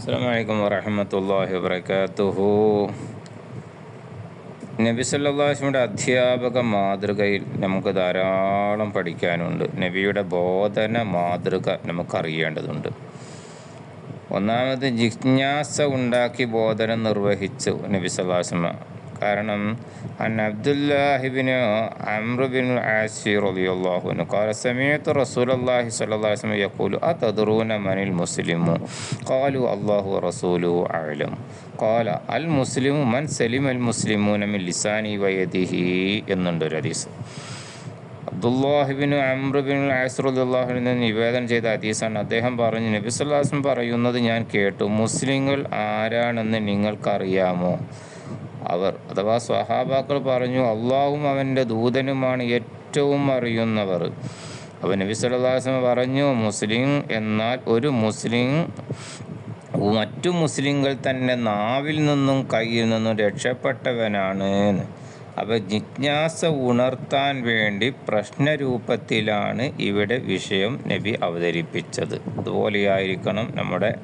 അസ്സാം വലൈക്കും വറഹമത്തല്ലാഹി വബർക്കാത്തുഹു നബി സല്ലാസ്മിയുടെ അധ്യാപക മാതൃകയിൽ നമുക്ക് ധാരാളം പഠിക്കാനുണ്ട്. നബിയുടെ ബോധന മാതൃക നമുക്കറിയേണ്ടതുണ്ട് ഒന്നാമത് ജിജ്ഞാസ ഉണ്ടാക്കി ബോധനം നിർവഹിച്ചു നബി സല്ലാസ്മ കാരണം അൻ അബ്ദുല്ലാഹിബിന് അമ്രുബിൻ ആസി റളിയല്ലാഹു അൻഹു قال سمعت رسول الله صلى الله عليه وسلم يقول أتدرون من المسلم قالوا الله ورسوله أعلم قال المسلم من سلم المسلمون من لسانه ويده എന്നുണ്ട് ഒരു ഹദീസ് അബ്ദുല്ലാഹിബിൻ അമ്രുബിൻ ആസ്റുദ്ദാഹുവിൽ നിന്ന് നിവേദനം ചെയ്ത ഹദീസാണ് അദ്ദേഹം പറഞ്ഞു നബി സല്ലാസ്ലം പറയുന്നത് ഞാൻ കേട്ടു മുസ്ലിങ്ങൾ ആരാണെന്ന് നിങ്ങൾക്കറിയാമോ അവർ അഥവാ സ്വഹാബാക്കൾ പറഞ്ഞു അള്ളാഹും അവന്റെ ദൂതനുമാണ് ഏറ്റവും അറിയുന്നവർ. അപ്പോൾ നബി സല്ലാസ്ലം പറഞ്ഞു മുസ്ലിം എന്നാൽ ഒരു മുസ്ലിം മറ്റു മുസ്ലിങ്ങൾ തന്നെ നാവിൽ നിന്നും കയ്യിൽ നിന്നും രക്ഷപ്പെട്ടവനാണ്. അപ്പോൾ ജിജ്ഞാസ ഉണർത്താൻ വേണ്ടി പ്രശ്നരൂപത്തിലാണ് ഇവിടെ വിഷയം നബി അവതരിപ്പിച്ചത്. അതുപോലെയായിരിക്കണം നമ്മുടെ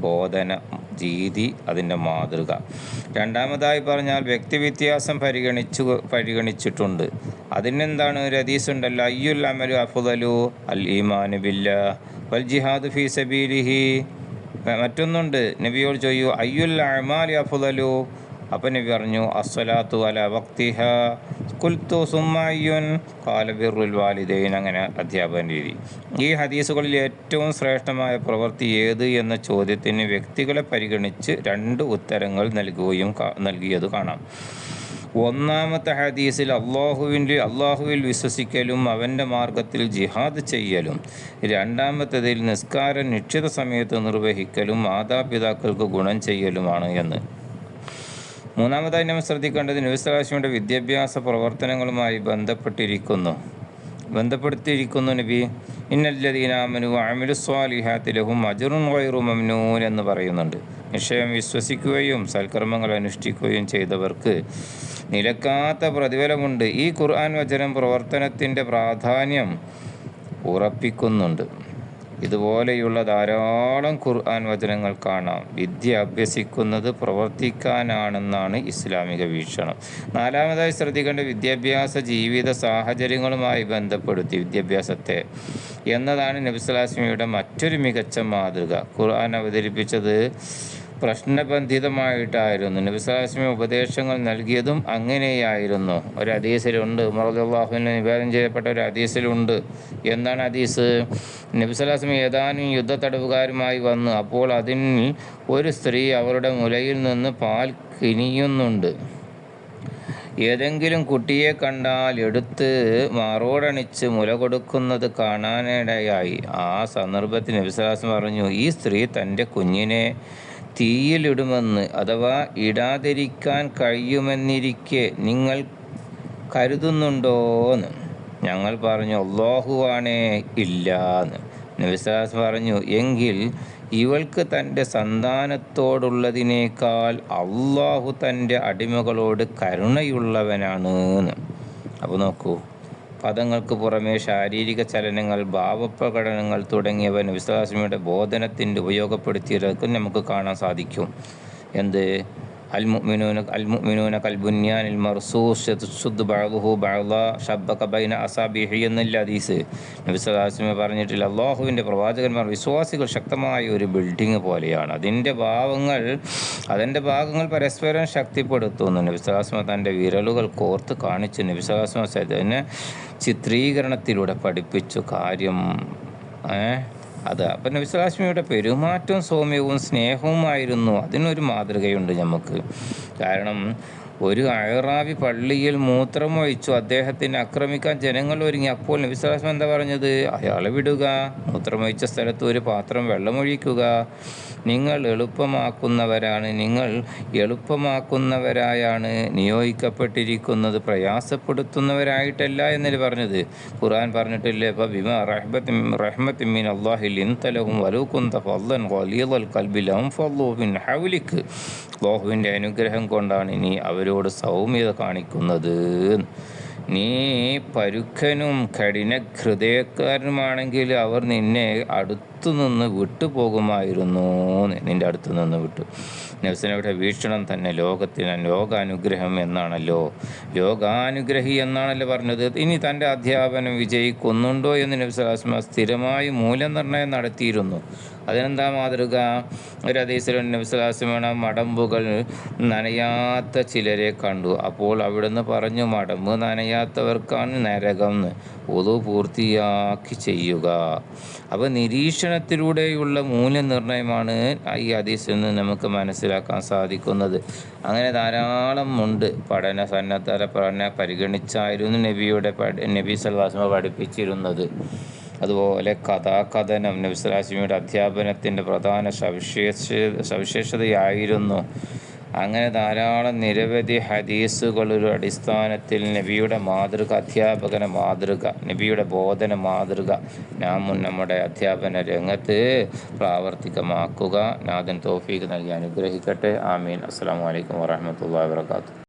ബോധന രീതി അതിന്റെ മാതൃക. രണ്ടാമതായി പറഞ്ഞാൽ വ്യക്തിവ്യത്യാസം പരിഗണിച്ചു പരിഗണിച്ചിട്ടുണ്ട്. അതിനെന്താണ് ഒരു ഹദീസ് ഉണ്ടല്ലോ? അയ്യുൽ അമലു അഫുദലു അൽ ഈമാനു ബില്ല വൽ ജിഹാദ് ഫി സബീലിഹി. മറ്റൊന്നുണ്ട്. നബിയോട് ചോദിയു അയ്യുൽ അമാലി അഫുദലു അപ്പം നബി പറഞ്ഞു അസ്വലാത്തു അല വക്തിഹ കുൽത്തു സുമ്മയ്യുൻ കാലബിറുൽ വാലിദൈൻ അങ്ങനെ അധ്യാപന രീതി. ഈ ഹദീസുകളിൽ ഏറ്റവും ശ്രേഷ്ഠമായ പ്രവൃത്തി ഏത് എന്ന ചോദ്യത്തിന് വ്യക്തികളെ പരിഗണിച്ച് രണ്ട് ഉത്തരങ്ങൾ നൽകുകയും നൽകിയത് കാണാം. ഒന്നാമത്തെ ഹദീസിൽ അള്ളാഹുവിന്റെ അള്ളാഹുവിൽ വിശ്വസിക്കലും അവന്റെ മാർഗത്തിൽ ജിഹാദ് ചെയ്യലും രണ്ടാമത്തേതിൽ നിസ്കാരം നിശ്ചിത സമയത്ത് നിർവഹിക്കലും മാതാപിതാക്കൾക്ക് ഗുണം ചെയ്യലുമാണ് എന്ന്. മൂന്നാമതായി നമ്മൾ ശ്രദ്ധിക്കേണ്ടത് നബിസ്ലാസ്മിയുടെ വിദ്യാഭ്യാസ പ്രവർത്തനങ്ങളുമായി ബന്ധപ്പെട്ടിരിക്കുന്നു. ബന്ധപ്പെടുത്തിയിരിക്കുന്നു നബി ഇന്നല്ലദീനാമനു അമിലു സ്വാലിഹാത്തിലഹും അജുറും വൈറു മംനൂൻ എന്ന് പറയുന്നുണ്ട്. നിശ്ചയം വിശ്വസിക്കുകയും സൽക്കർമ്മങ്ങൾ അനുഷ്ഠിക്കുകയും ചെയ്തവർക്ക് നിലക്കാത്ത പ്രതിഫലമുണ്ട്. ഈ ഖുർആൻ വചനം പ്രവർത്തനത്തിന്റെ പ്രാധാന്യം ഉറപ്പിക്കുന്നുണ്ട്. ഇതുപോലെയുള്ള ധാരാളം ഖുർആൻ വചനങ്ങൾ കാണാം. വിദ്യ അഭ്യസിക്കുന്നത് പ്രവർത്തിക്കാനാണെന്നാണ് ഇസ്ലാമിക വീക്ഷണം. നാലാമതായി ശ്രദ്ധിക്കേണ്ട വിദ്യാഭ്യാസ ജീവിത സാഹചര്യങ്ങളുമായി ബന്ധപ്പെടുത്തി വിദ്യാഭ്യാസത്തെ എന്നതാണ് നബിസ്ലാസ്മിയുടെ മറ്റൊരു മികച്ച മാതൃക. ഖുർആൻ അവതരിപ്പിച്ചത് പ്രശ്നബന്ധിതമായിട്ടായിരുന്നു. നബിസ്ലാസ്മി ഉപദേശങ്ങൾ നൽകിയതും അങ്ങനെയായിരുന്നു. ഒരു ഹദീസിലുണ്ട്. ഉമർദുല്ലാഹുവിന് നിവേദനം ചെയ്യപ്പെട്ട ഒരു ഹദീസിലുണ്ട്. എന്താണ് ഹദീസ്? നബിസ്ലാസ്മി ഏതാനും യുദ്ധ തടവുകാരുമായി വന്നു. അപ്പോൾ അതിൽ ഒരു സ്ത്രീ അവരുടെ മുലയിൽ നിന്ന് പാൽ കിനിയുന്നുണ്ട്. ഏതെങ്കിലും കുട്ടിയെ കണ്ടാൽ എടുത്ത് മാറോടണിച്ച് മുല കൊടുക്കുന്നത് കാണാനിടയായി. ആ സന്ദർഭത്തിൽ നബിസ്ലാസം പറഞ്ഞു ഈ സ്ത്രീ തന്റെ കുഞ്ഞിനെ തീയിലിടുമെന്ന് അഥവാ ഇടാതിരിക്കാൻ കഴിയുമെന്നിരിക്കെ നിങ്ങൾ കരുതുന്നുണ്ടോന്ന് ഞങ്ങൾ പറഞ്ഞു അള്ളാഹുവാണേ ഇല്ല എന്ന് നബിസാസ് പറഞ്ഞു എങ്കിൽ ഇവൾക്ക് തന്റെ സന്താനത്തോടുള്ളതിനേക്കാൾ അള്ളാഹു തന്റെ അടിമകളോട് കരുണയുള്ളവനാണ്. എന്ന് അപ്പോൾ നോക്കൂ പദങ്ങൾക്ക് പുറമേ ശാരീരിക ചലനങ്ങൾ ഭാവപ്രകടനങ്ങൾ തുടങ്ങിയവ വിശ്വാസമിയുടെ ബോധനത്തിന്റെ ഉപയോഗപ്പെടുത്തിയതൊക്കെ നമുക്ക് കാണാൻ സാധിക്കും. എന്ത്? المؤمنون المؤمنون كالبنيان المرصوص يشد بعضه بعضا شبك بين أصابعه എന്നുള്ള ഹദീസ് നബി സല്ലല്ലാഹു പറഞ്ഞിട്ടില്ല അള്ളാഹുവിൻ്റെ പ്രവാചകന്മാർ വിശ്വാസികൾ ശക്തമായ ഒരു ബിൽഡിംഗ് പോലെയാണ് അതിൻ്റെ ഭാവങ്ങൾ അതിൻ്റെ ഭാഗങ്ങൾ പരസ്പരം ശക്തിപ്പെടുത്തുന്നു നബി സല്ലല്ലാഹു തൻ്റെ വിരലുകൾ കോർത്ത് കാണിച്ചു നബി സല്ലല്ലാഹു അതിനെ ചിത്രീകരണത്തിലൂടെ പഠിപ്പിച്ചു കാര്യം ഏഹ് അത് അപ്പം നബിസ്വലാസ്മിയുടെ പെരുമാറ്റവും സൗമ്യവും സ്നേഹവുമായിരുന്നു. അതിനൊരു മാതൃകയുണ്ട് നമുക്ക് കാരണം ഒരു അയറാവി പള്ളിയിൽ മൂത്രം മൂത്രമൊഴിച്ചു അദ്ദേഹത്തിന് ആക്രമിക്കാൻ ജനങ്ങൾ ഒരുങ്ങി. അപ്പോൾ നബിസ്ലാസ്മ എന്താ പറഞ്ഞത്? അയാളെ വിടുക മൂത്രമൊഴിച്ച സ്ഥലത്ത് ഒരു പാത്രം വെള്ളമൊഴിക്കുക നിങ്ങൾ എളുപ്പമാക്കുന്നവരാണ് നിങ്ങൾ എളുപ്പമാക്കുന്നവരായാണ് നിയോഗിക്കപ്പെട്ടിരിക്കുന്നത് പ്രയാസപ്പെടുത്തുന്നവരായിട്ടല്ല എന്നൊരു പറഞ്ഞത്? ഖുർആൻ പറഞ്ഞിട്ടില്ലേ ഇപ്പം ബിമ റഹ്ബത്ത് റഹ്മത്തിൻ അള്ളാഹിൽ ഇൻതലഹും വലൂക്കുന്ത ഫല്ലൻ വലിയൽ കൽബിലഹും ഫല്ലുബിൻ ഹൗലിക്ക് അള്ളാഹുവിന്റെ അനുഗ്രഹം കൊണ്ടാണ് ഇനി അവരോട് സൗമ്യത കാണിക്കുന്നത്. നീ പരുക്കനും കഠിന ഹൃദയക്കാരനുമാണെങ്കിൽ അവർ നിന്നെ അടുത്തു നിന്ന് വിട്ടുപോകുമായിരുന്നു. നിന്റെ അടുത്തു നിന്ന് വിട്ടു. നബ്സനയുടെ വീക്ഷണം തന്നെ ലോകത്തിന് ലോകാനുഗ്രഹം എന്നാണല്ലോ. ലോകാനുഗ്രഹി എന്നാണല്ലോ പറഞ്ഞത്. ഇനി തന്റെ അധ്യാപനം വിജയിക്കുന്നുണ്ടോ എന്ന് നബ്സലാസ്മ സ്ഥിരമായി മൂല്യനിർണയം നടത്തിയിരുന്നു. അതിനെന്താ മാതൃക? ഒരു നബ്സലാസ്മയുടെ മടമ്പുകൾ നനയാത്ത ചിലരെ കണ്ടു. അപ്പോൾ അവിടുന്ന് പറഞ്ഞു മടമ്പ് നനയാത്തവർക്കാണ് നരകം ഒതു പൂർത്തിയാക്കി ചെയ്യുക. അപ്പോൾ നിരീക്ഷണത്തിലൂടെയുള്ള മൂല്യനിർണയമാണ് ഈ അതീസിൽ നിന്ന് നമുക്ക് മനസ്സിലാക്കാൻ സാധിക്കുന്നത്. അങ്ങനെ ധാരാളം ഉണ്ട്. പഠന സന്നദ്ധ പഠന പരിഗണിച്ചായിരുന്നു നബിയുടെ നബി സല്ലാസ്മ പഠിപ്പിച്ചിരുന്നത്. അതുപോലെ കഥാകഥനം നബിസ്ലാസ്മിയുടെ അധ്യാപനത്തിന്റെ പ്രധാന സവിശേഷ സവിശേഷതയായിരുന്നു. അങ്ങനെ ധാരാളം നിരവധി ഹദീസുകളൊരു അടിസ്ഥാനത്തിൽ നബിയുടെ മാതൃക അധ്യാപകന മാതൃക നബിയുടെ ബോധന മാതൃക നാം നമ്മുടെ അധ്യാപന രംഗത്ത് പ്രാവർത്തികമാക്കുക. നാഥൻ തോഫീക്ക് നൽകി അനുഗ്രഹിക്കട്ടെ. ആമീൻ. അസ്സാം വലൈക്കും വാഹമത്തല്ലാ വാത്തു